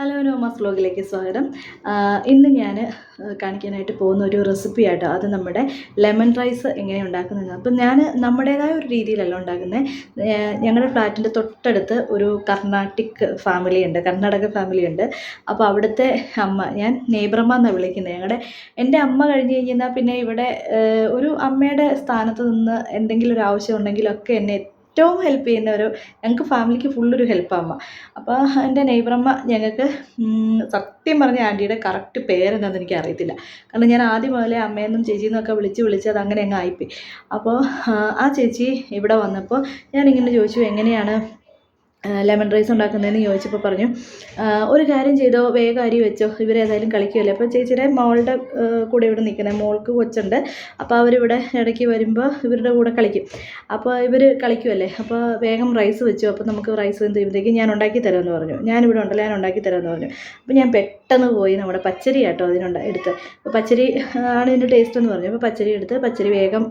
Hello നോമാസ് വ്ലോഗിലേക്ക് സ്വാഗതം. ഇന്ന് ഞാൻ കാണിക്കാനായിട്ട് പോകുന്ന ഒരു റെസിപ്പി ആട്ടോ. അത് നമ്മുടെ ലെമൺ റൈസ് എങ്ങനെ ഉണ്ടാക്കുന്നത് അപ്പം ഞാൻ നമ്മുടേതായ ഒരു രീതിയിലല്ല ഉണ്ടാക്കുന്നത് ഞങ്ങളുടെ ഫ്ലാറ്റിന്റെ തൊട്ടടുത്ത് ഒരു കർണാട്ടിക് ഫാമിലി ഉണ്ട് കർണാടക ഫാമിലി ഉണ്ട്. അപ്പോൾ അവിടുത്തെ അമ്മ ഞാൻ നെയ്ബറമ്മ എന്നാണ് വിളിക്കുന്നത് ഞങ്ങളുടെ എന്റെ അമ്മ കഴിഞ്ഞ് കഴിഞ്ഞാൽ പിന്നെ ഇവിടെ ഒരു അമ്മയുടെ സ്ഥാനത്ത് നിന്ന് എന്തെങ്കിലും ഒരു ആവശ്യം ഉണ്ടെങ്കിലൊക്കെ എന്നെ ഏറ്റവും ഹെൽപ്പ് ചെയ്യുന്ന ഒരു ഞങ്ങൾക്ക് ഫാമിലിക്ക് ഫുള്ളൊരു ഹെൽപ്പമ്മ അപ്പോൾ എന്റെ നെയ്ബറമ്മ ഞങ്ങൾക്ക് സത്യം പറഞ്ഞ ആന്റിയുടെ കറക്റ്റ് പേരെന്താണെന്ന് എനിക്ക് അറിയത്തില്ല. കാരണം ഞാൻ ആദ്യം മുതലേ അമ്മയെന്നും ചേച്ചിയെന്നും ഒക്കെ വിളിച്ച് വിളിച്ച് അത് അങ്ങനെ അങ്ങ് ആയിപ്പോയി. അപ്പോൾ ആ ചേച്ചി ഇവിടെ വന്നപ്പോൾ ഞാനിങ്ങനെ ചോദിച്ചു എങ്ങനെയാണ് ലെമൺ റൈസ് ഉണ്ടാക്കുന്നതെന്ന് ചോദിച്ചപ്പോൾ പറഞ്ഞു ഒരു കാര്യം ചെയ്തോ വേഗം അരി വെച്ചോ ഇവരേതായാലും കളിക്കുമല്ലേ അപ്പോൾ ചേച്ചിയുടെ മോളുടെ കൂടെ ഇവിടെ നിൽക്കുന്നത് മോൾക്ക് കൊച്ചുണ്ട്. അപ്പോൾ അവരിവിടെ ഇടയ്ക്ക് വരുമ്പോൾ ഇവരുടെ കൂടെ കളിക്കും. അപ്പോൾ ഇവർ കളിക്കുമല്ലേ അപ്പോൾ വേഗം റൈസ് വെച്ചു. അപ്പോൾ നമുക്ക് റൈസ് എന്ത് ചെയ്യുമ്പോഴത്തേക്കും ഞാൻ ഉണ്ടാക്കി തരാമെന്ന് പറഞ്ഞു. ഞാനിവിടെ ഉണ്ടല്ലോ ഞാൻ ഉണ്ടാക്കി തരാമെന്ന് പറഞ്ഞു. അപ്പോൾ ഞാൻ പെട്ടെന്ന് പോയി നമ്മുടെ പച്ചരി ആട്ടോ അതിനുണ്ട് എടുത്ത്. അപ്പോൾ പച്ചരി ആണ് ഇതിന്റെ ടേസ്റ്റ് എന്ന് പറഞ്ഞു. അപ്പോൾ പച്ചരി എടുത്ത് പച്ചരി വേഗം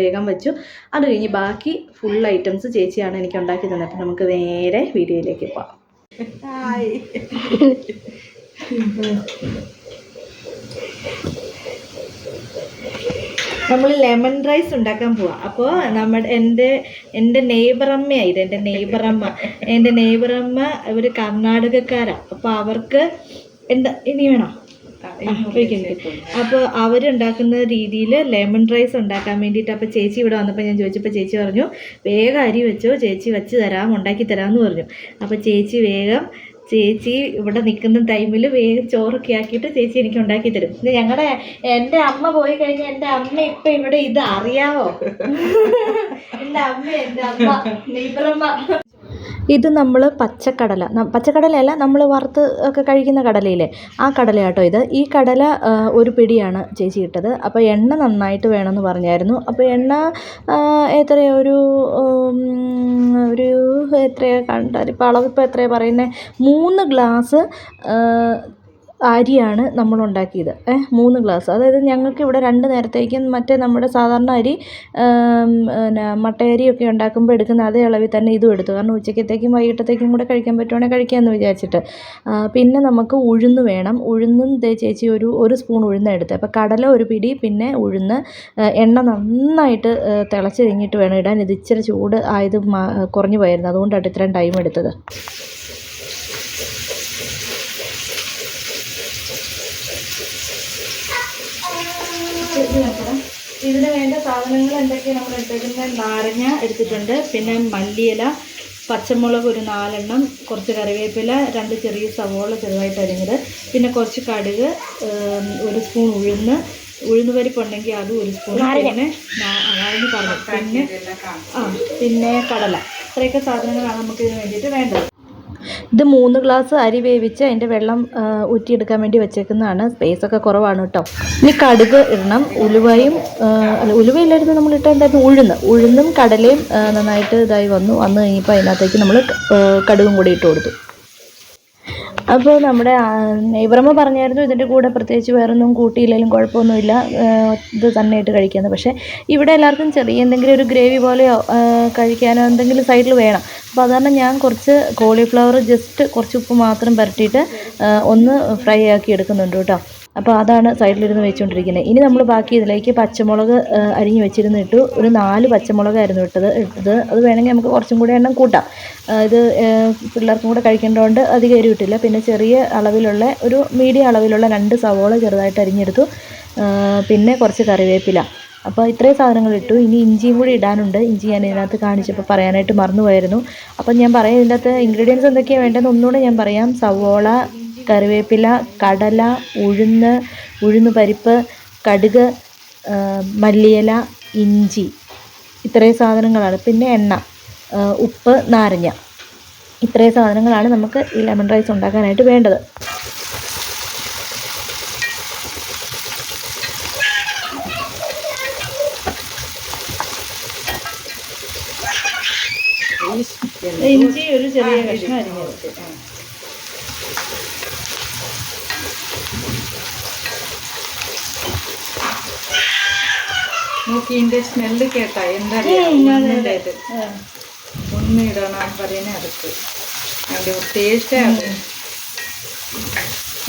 വേഗം വെച്ചു. അത് കഴിഞ്ഞ് ബാക്കി ഫുൾ ഐറ്റംസ് ചേച്ചിയാണ് എനിക്ക് ഉണ്ടാക്കി തന്നത്. അപ്പോൾ നമുക്ക് നേരെ വീഡിയോയിലേക്ക് പോവാം. നമ്മൾ ലെമൺ റൈസ് ഉണ്ടാക്കാൻ പോവാം. അപ്പോൾ നമ്മുടെ എന്റെ എന്റെ നെയ്ബറമ്മയായത് എന്റെ നെയ്ബറമ്മ. എന്റെ നെയ്ബറമ്മ ഒരു കർണാടകക്കാരാണ് അപ്പോൾ അവർക്ക് എന്താ ഇനി വേണോ? അപ്പോൾ അവരുണ്ടാക്കുന്ന രീതിയിൽ ലെമൺ റൈസ് ഉണ്ടാക്കാൻ വേണ്ടിയിട്ട് അപ്പോൾ ചേച്ചി ഇവിടെ വന്നപ്പോൾ ഞാൻ ചോദിച്ചപ്പോൾ ചേച്ചി പറഞ്ഞു വേഗം അരി വെച്ചോ ചേച്ചി വെച്ച് തരാം ഉണ്ടാക്കി തരാമെന്ന് പറഞ്ഞു. അപ്പോൾ ചേച്ചി വേഗം ചേച്ചി ഇവിടെ നിൽക്കുന്ന ടൈമിൽ വേഗം ചോറൊക്കെ ആക്കിയിട്ട് ചേച്ചി എനിക്ക് ഉണ്ടാക്കി തരും. ഞങ്ങളുടെ എന്റെ അമ്മ പോയി കഴിഞ്ഞാൽ എന്റെ അമ്മ ഇപ്പം ഇവിടെ ഇത് അറിയാവോ? എന്റെ അമ്മ എന്റെ അമ്മ നെയ്ബറമ്മ ഇത് നമ്മൾ പച്ചക്കടല. പച്ചക്കടലയല്ല നമ്മൾ വറുത്ത് ഒക്കെ കഴിക്കുന്ന കടലയില്ലേ? ആ കടലയാട്ടോ ഇത്. ഈ കടല ഒരു പിടിയാണ് ചേച്ചി ഇട്ടത്. അപ്പോൾ എണ്ണ നന്നായിട്ട് വേണമെന്ന് പറഞ്ഞായിരുന്നു. അപ്പോൾ എണ്ണ എത്രയൊരു ഒരു ഒരു എത്രയാ കണ്ടാൽ ഇപ്പോൾ അളവിപ്പോൾ എത്രയാണ് പറയുന്നത് മൂന്ന് ഗ്ലാസ് അരിയാണ് നമ്മൾ ഉണ്ടാക്കിയത്. മൂന്ന് ഗ്ലാസ്. അതായത് ഞങ്ങൾക്ക് ഇവിടെ രണ്ട് നേരത്തേക്കും മറ്റേ നമ്മുടെ സാധാരണ അരി പിന്നെ മട്ടയരിയൊക്കെ ഉണ്ടാക്കുമ്പോൾ എടുക്കുന്ന അതേ അളവിൽ തന്നെ ഇതും എടുത്തു. കാരണം ഉച്ചക്കത്തേക്കും വൈകിട്ടത്തേക്കും കൂടെ കഴിക്കാൻ പറ്റുവാണെങ്കിൽ കഴിക്കാമെന്ന് വിചാരിച്ചിട്ട്. പിന്നെ നമുക്ക് ഉഴുന്ന് വേണം. ഉഴുന്നും ചേച്ചി ഒരു ഒരു സ്പൂൺ ഉഴുന്ന് എടുത്ത്. അപ്പോൾ കടല ഒരു പിടി പിന്നെ ഉഴുന്ന് എണ്ണ നന്നായിട്ട് തിളച്ച് കഴിഞ്ഞിട്ട് വേണം ഇടാൻ. ഇത് ഇച്ചിരി ചൂട് ആയത് കുറഞ്ഞു പോയായിരുന്നു. അതുകൊണ്ടാണ് ഇത്രയും ടൈം എടുത്തത്. ഇതിന് വേണ്ട സാധനങ്ങൾ എന്തൊക്കെയാണ് നമ്മൾ എടുത്തേക്കുന്നത്? നാരങ്ങ എടുത്തിട്ടുണ്ട്. പിന്നെ മല്ലിയില പച്ചമുളക് ഒരു നാലെണ്ണം കുറച്ച് കറിവേപ്പില രണ്ട് ചെറിയ സവോള ചെറുതായിട്ട് അരിഞ്ഞത്. പിന്നെ കുറച്ച് കടുക് ഒരു സ്പൂൺ ഉഴുന്ന്. ഉഴുന്ന് പരിപ്പുണ്ടെങ്കിൽ അതും ഒരു സ്പൂൺ. പിന്നെ നാരങ്ങ പറഞ്ഞു പിന്നെ ആ പിന്നെ കടല. ഇത്രയൊക്കെ സാധനങ്ങളാണ് നമുക്ക് ഇതിന് വേണ്ടിയിട്ട് വേണ്ടത്. ഇത് മൂന്ന് ഗ്ലാസ് അരി വേവിച്ച് അതിന്റെ വെള്ളം ഊറ്റിയെടുക്കാൻ വേണ്ടി വെച്ചേക്കുന്നതാണ്. സ്പേസൊക്കെ കുറവാണ് കേട്ടോ. ഇനി കടുക് ഇടണം. ഉലുവയും അല്ല ഉലുവയില്ലായിരുന്നു നമ്മൾ ഇട്ട എന്തായിരുന്നു? ഉഴുന്ന്. ഉഴുന്നും കടലയും നന്നായിട്ട് ഇതായി വന്നു. വന്നു കഴിഞ്ഞപ്പോൾ അതിനകത്തേക്ക് നമ്മൾ കടുകും കൂടി ഇട്ട് കൊടുത്തു. അപ്പോൾ നമ്മുടെ നെയ്ബറമ്മ പറഞ്ഞായിരുന്നു ഇതിന്റെ കൂടെ പ്രത്യേകിച്ച് വേറൊന്നും കൂട്ടിയില്ലെങ്കിലും കുഴപ്പമൊന്നുമില്ല. ഇത് തന്നെ ഇട്ട് കഴിക്കാമെന്ന് പക്ഷേ ഇവിടെ എല്ലാവർക്കും ചെറിയ എന്തെങ്കിലും ഒരു ഗ്രേവി പോലെയോ കഴിക്കാനോ എന്തെങ്കിലും സൈഡിൽ വേണം. അപ്പോൾ അതുകാരണം ഞാൻ കുറച്ച് കോളിഫ്ലവർ ജസ്റ്റ് കുറച്ച് ഉപ്പ് മാത്രം പുരട്ടിയിട്ട് ഒന്ന് ഫ്രൈ ആക്കി എടുക്കുന്നുണ്ട് കേട്ടോ. അപ്പോൾ അതാണ് സൈഡിലിരുന്ന് വെച്ചുകൊണ്ടിരിക്കുന്നത് ഇനി നമ്മൾ ബാക്കി ഇതിലേക്ക് പച്ചമുളക് അരിഞ്ഞ് വെച്ചിരുന്ന് ഇട്ടു. ഒരു നാല് പച്ചമുളകായിരുന്നു ഇട്ടത്. ഇട്ടത്. അത് വേണമെങ്കിൽ നമുക്ക് കുറച്ചും കൂടി എണ്ണം കൂട്ടാം. ഇത് പിള്ളേർക്കും കൂടെ കഴിക്കേണ്ടതുകൊണ്ട് അധികം എരിവിട്ടില്ല പിന്നെ ചെറിയ അളവിലുള്ള ഒരു മീഡിയം അളവിലുള്ള രണ്ട് സവോള ചെറുതായിട്ട് അരിഞ്ഞെടുത്തു. പിന്നെ കുറച്ച് കറിവേപ്പില. അപ്പോൾ ഇത്രയും സാധനങ്ങൾ ഇട്ടു. ഇനി ഇഞ്ചിയും കൂടി ഇടാനുണ്ട്. ഇഞ്ചി ഞാൻ ഇതിനകത്ത് കാണിച്ചപ്പോൾ പറയാനായിട്ട് മറന്നുപോയിരുന്നു അപ്പം ഞാൻ പറയാം ഇതിന്റെ അകത്ത് ഇൻഗ്രീഡിയൻസ് എന്തൊക്കെയാണ് വേണ്ടതെന്ന് ഒന്നുകൂടെ ഞാൻ പറയാം. സവോള കറിവേപ്പില കടല ഉഴുന്ന് ഉഴുന്ന് പരിപ്പ് കടുക് മല്ലിയില ഇഞ്ചി. ഇത്രയും സാധനങ്ങളാണ്. പിന്നെ എണ്ണ ഉപ്പ് നാരങ്ങ. ഇത്രയും സാധനങ്ങളാണ് നമുക്ക് ഈ ലെമൺ റൈസ് ഉണ്ടാക്കാനായിട്ട് വേണ്ടത്. ഇഞ്ചി ഒരു ചെറിയ കഷ്ണം അരിഞ്ഞത് നോക്കി സ്മെൽ സ്മെല്ല് കേട്ടാ. എന്താ ഉണ്ണിടണം പറയുന്ന അടുത്ത് അതിന്റെ ടേസ്റ്റ്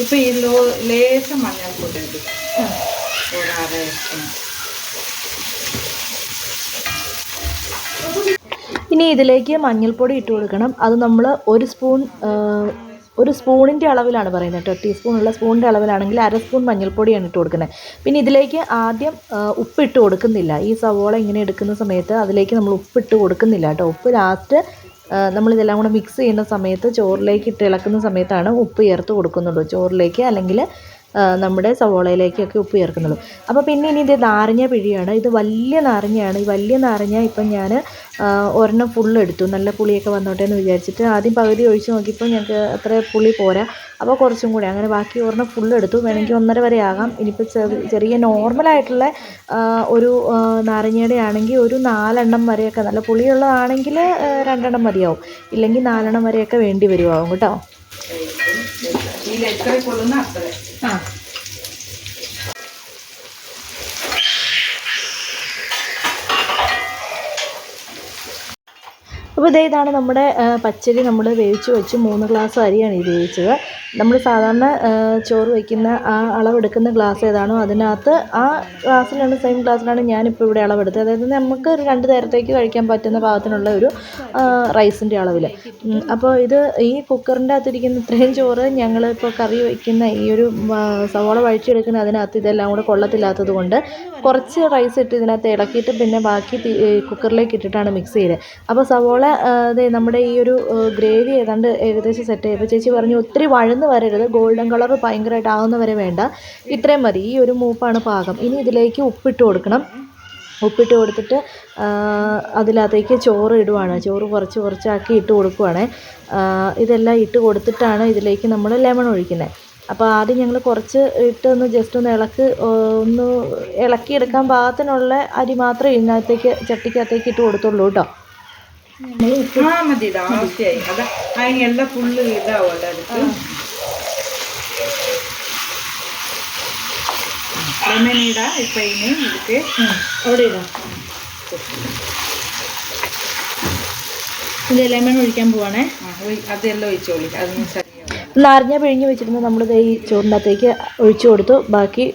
ഇപ്പൊ ഈ ലോ ലേശം മഞ്ഞൾപ്പൊടി ഇടും. ഒരു അര ഇനി ഇതിലേക്ക് മഞ്ഞൾപ്പൊടി ഇട്ട് കൊടുക്കണം. അത് നമ്മൾ ഒരു സ്പൂൺ ഒരു സ്പൂണിന്റെ അളവിലാണ് പറയുന്നത് കേട്ടോ. ടീസ്പൂണുള്ള സ്പൂണിന്റെ അളവിലാണെങ്കിൽ അര സ്പൂൺ മഞ്ഞൾപ്പൊടിയാണ് ഇട്ട് കൊടുക്കുന്നത്. പിന്നെ ഇതിലേക്ക് ആദ്യം ഉപ്പിട്ട് കൊടുക്കുന്നില്ല. ഈ സവോള ഇങ്ങനെ എടുക്കുന്ന സമയത്ത് അതിലേക്ക് നമ്മൾ ഉപ്പിട്ട് കൊടുക്കുന്നില്ല കേട്ടോ. ഉപ്പ് ലാസ്റ്റ് നമ്മളിതെല്ലാം കൂടെ മിക്സ് ചെയ്യുന്ന സമയത്ത് ചോറിലേക്ക് ഇട്ട് ഇളക്കുന്ന സമയത്താണ് ഉപ്പ് ചേർത്ത് കൊടുക്കുന്നുള്ളൂ. ചോറിലേക്ക് അല്ലെങ്കിൽ നമ്മുടെ സവോളയിലേക്കൊക്കെ ഉപ്പ് ചേർക്കുന്നത്. അപ്പോൾ പിന്നെ ഇനി ഇത് നാരങ്ങ പിഴിയാണ്. ഇത് വലിയ നാരങ്ങയാണ്. ഈ വലിയ നാരങ്ങ ഇപ്പം ഞാൻ ഒരെണ്ണം ഫുള്ള് എടുത്തു. നല്ല പുളിയൊക്കെ വന്നോട്ടെ എന്ന് വിചാരിച്ചിട്ട് ആദ്യം പകുതി ഒഴിച്ച് നോക്കിയപ്പോൾ ഞങ്ങൾക്ക് അത്ര പുളി പോരാ. അപ്പോൾ കുറച്ചും കൂടി അങ്ങനെ ബാക്കി ഒരെണ്ണം ഫുള്ള് എടുത്തു. വേണമെങ്കിൽ ഒന്നര വരെ ആകാം. ഇനിയിപ്പോൾ ചെറിയ നോർമലായിട്ടുള്ള ഒരു നാരങ്ങയുടെ ആണെങ്കിൽ ഒരു നാലെണ്ണം വരെയൊക്കെ നല്ല പുളിയുള്ളതാണെങ്കിൽ രണ്ടെണ്ണം മതിയാവും. ഇല്ലെങ്കിൽ നാലെണ്ണം വരെയൊക്കെ വേണ്ടി വരുമാവും കേട്ടോ. ഈ എത്ര കൊള്ളുന്ന അത്ര. ആ. അപ്പോൾ ഇതേ ഇതാണ് നമ്മുടെ പച്ചരി നമ്മൾ വേവിച്ച് വെച്ച് മൂന്ന് ഗ്ലാസ് അരിയാണ് ഇത് വേവിച്ചത്. നമ്മൾ സാധാരണ ചോറ് വയ്ക്കുന്ന ആ അളവെടുക്കുന്ന ഗ്ലാസ് ഏതാണോ അതിനകത്ത് ആ ഗ്ലാസ്സിലാണ് സെയിം ഗ്ലാസ്സിലാണ് ഞാനിപ്പോൾ ഇവിടെ അളവെടുത്തത്. അതായത് നമുക്ക് ഒരു രണ്ട് നേരത്തേക്ക് കഴിക്കാൻ പറ്റുന്ന പാകത്തിനുള്ള ഒരു റൈസിന്റെ അളവിൽ അപ്പോൾ ഇത് ഈ കുക്കറിന്റെ അകത്തിരിക്കുന്ന ഇത്രയും ചോറ് ഞങ്ങളിപ്പോൾ കറി വയ്ക്കുന്ന ഈ ഒരു സവോള വഴിച്ചെടുക്കുന്ന അതിനകത്ത് ഇതെല്ലാം കൂടെ കൊള്ളത്തില്ലാത്തത് കൊണ്ട് കുറച്ച് റൈസ് ഇട്ട് ഇതിനകത്ത് ഇളക്കിയിട്ട് പിന്നെ ബാക്കി കുക്കറിലേക്ക് ഇട്ടിട്ടാണ് മിക്സ് ചെയ്തത് അപ്പോൾ സവോള നമ്മുടെ ഈ ഒരു ഗ്രേവി ഏതാണ്ട് ഏകദേശം സെറ്റ് ആയപ്പോൾ ചേച്ചി പറഞ്ഞു ഒത്തിരി വഴന്ന് വരരുത് ഗോൾഡൻ കളർ ഭയങ്കരമായിട്ട് ആവുന്ന വരെ വേണ്ട. ഇത്രയും മതി. ഈ ഒരു മൂപ്പാണ് പാകം. ഇനി ഇതിലേക്ക് ഉപ്പിട്ട് കൊടുക്കണം. ഉപ്പിട്ട് കൊടുത്തിട്ട് അതിനകത്തേക്ക് ചോറ് ഇടുവാണ്. ചോറ് കുറച്ച് കുറച്ചാക്കി ഇട്ട് കൊടുക്കുവാണ്. ഇതെല്ലാം ഇട്ട് കൊടുത്തിട്ടാണ് ഇതിലേക്ക് നമ്മൾ ലെമൺ ഒഴിക്കുന്നത് അപ്പോൾ ആദ്യം ഞങ്ങൾ കുറച്ച് ഇട്ട് ഒന്ന് ജസ്റ്റ് ഒന്ന് ഇളക്ക് ഒന്ന് ഇളക്കിയെടുക്കാൻ പാകത്തിനുള്ള അരി മാത്രമേ ഇതിനകത്തേക്ക് ചട്ടിക്കകത്തേക്ക് ഇട്ട് കൊടുത്തുള്ളൂ കേട്ടോ. ആ മതി ഇതാ ആവശ്യമായി അതാ അതിനെല്ലാം ഫുള്ള് ഇതാവുമല്ലോ ലെമൺ ഇടാ ഇപ്പൊ ഇനി ഇതിക്ക് അവിടെ ഇടാം. ഇത് ലെമൺ ഒഴിക്കാൻ പോവാണേ. അതെല്ലാം ഒഴിച്ചോളി. അതൊന്നും ശരിയാവും നാരങ്ങ പിഴിഞ്ഞ് വെച്ചിരുന്ന നമ്മളിത് ഈ ചോറിനകത്തേക്ക് ഒഴിച്ചു കൊടുത്തു. ബാക്കി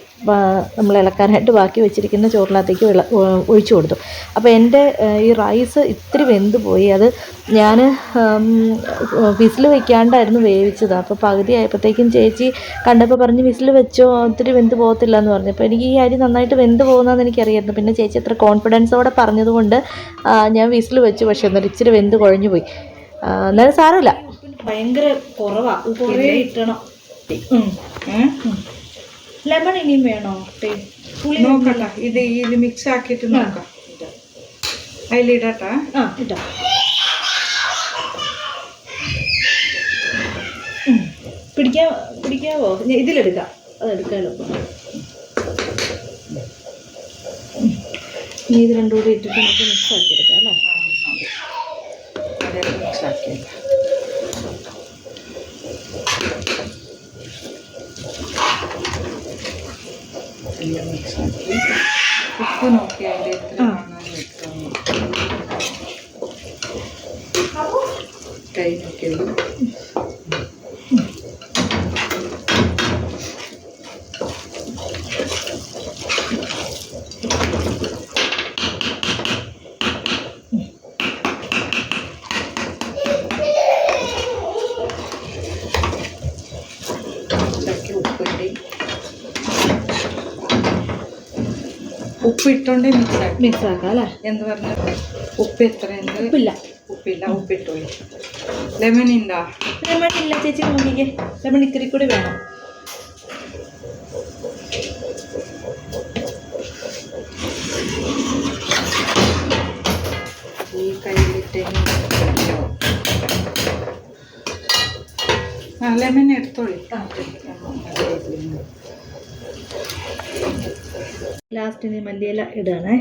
നമ്മൾ ഇളക്കാനായിട്ട് ബാക്കി വെച്ചിരിക്കുന്ന ചോറിനകത്തേക്ക് വെള്ള ഒഴിച്ചു കൊടുത്തു. അപ്പോൾ എന്റെ ഈ റൈസ് ഇത്തിരി വെന്ത് പോയി. അത് ഞാൻ വിസിൽ വെക്കാണ്ടായിരുന്നു വേവിച്ചത്. അപ്പോൾ പകുതി ആയപ്പോഴത്തേക്കും ചേച്ചി കണ്ടപ്പോൾ പറഞ്ഞ് വിസിൽ വെച്ചോ? ഒത്തിരി വെന്ത് പോകത്തില്ല എന്ന് പറഞ്ഞു. അപ്പോൾ എനിക്ക് ഈ അരി നന്നായിട്ട് വെന്ത് പോകുന്നതെന്ന് എനിക്കറിയായിരുന്നു. പിന്നെ ചേച്ചി അത്ര കോൺഫിഡൻസോടെ പറഞ്ഞതുകൊണ്ട് ഞാൻ വിസിൽ വെച്ചു. പക്ഷേ എന്നിട്ട് ഇച്ചിരി വെന്ത് കുഴഞ്ഞു പോയി എന്നാലും സാരമില്ല. ഭയങ്കര കുറവാ. കുറേ കിട്ടണം? ലെമൺ ഇനിയും വേണോ? പുളി നോക്കട്ടെ. ഇത് ഇതിൽ മിക്സ് ആക്കിട്ട് നോക്കാം. അതിലിടട്ടാ. ആ ഇട്ടോ ഉം. പിടിക്കാ പിടിക്കാവോ? ഇതിലെടുക്കാം. അതെടുക്കാമല്ലോ ഇനി ഇത് രണ്ടും കൂടി ഇട്ടിട്ട് നമുക്ക് മിക്സ് ആക്കി എടുക്കാം അല്ലേ അതെ മിക്സ് ആക്കിയില്ല എല്ലാം മിക്സ് ആക്കി ഉപ്പ് നോക്കി അതിന്റെ കൈ നോക്കിയത് ഇതാക്കി ഉപ്പിട്ട് ഉപ്പ് ഇട്ടോണ്ട് മിക്സ് ആക്കി മിക്സ് ആക്കാം അല്ലേ എന്ത് പറഞ്ഞ ഉപ്പ് എത്ര ഉപ്പില്ല. ഉപ്പില്ല ഉപ്പിട്ടോളി. ലെമൺ ഉണ്ടോ ലെമൺ ഇല്ല ചേച്ചി നോക്കിക്കേ ലെമൺ ഇത്തിരി കൂടി വേണം. ഈ കയ്യിലിട്ട് ആ ലെമൺ എടുത്തോളി. ലാസ്റ്റ് ഇനി മല്ലിയില ഇടുകയാണേ.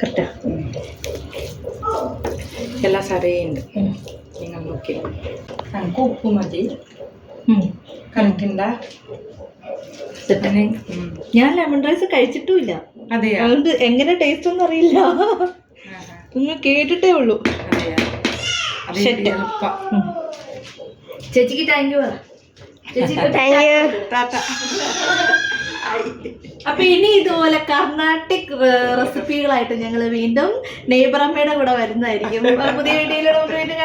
കറക്റ്റാ. എല്ലാം സരയുണ്ട് നിങ്ങൾ നോക്കി. നമുക്ക് ഉപ്പ് മതി. കറക്റ്റുണ്ടാ ഞാൻ ലെമൺ റൈസ് കഴിച്ചിട്ടുമില്ല. അതെ അതുകൊണ്ട് എങ്ങനെ ടേസ്റ്റ് ഒന്നും അറിയില്ല. നിങ്ങൾ കേട്ടിട്ടേ ഉള്ളൂ. ചേച്ചിക്ക് താങ്ക് യു. ചേച്ചിക്ക് താങ്ക് യു അപ്പൊ ഇനി ഇതുപോലെ കർണാട്ടിക് റെസിപ്പികളായിട്ട് ഞങ്ങൾ വീണ്ടും നെയ്ബറമ്മയുടെ കൂടെ വരുന്നതായിരിക്കും. പുതിയ വീഡിയോയിലൂടെ വീണ്ടും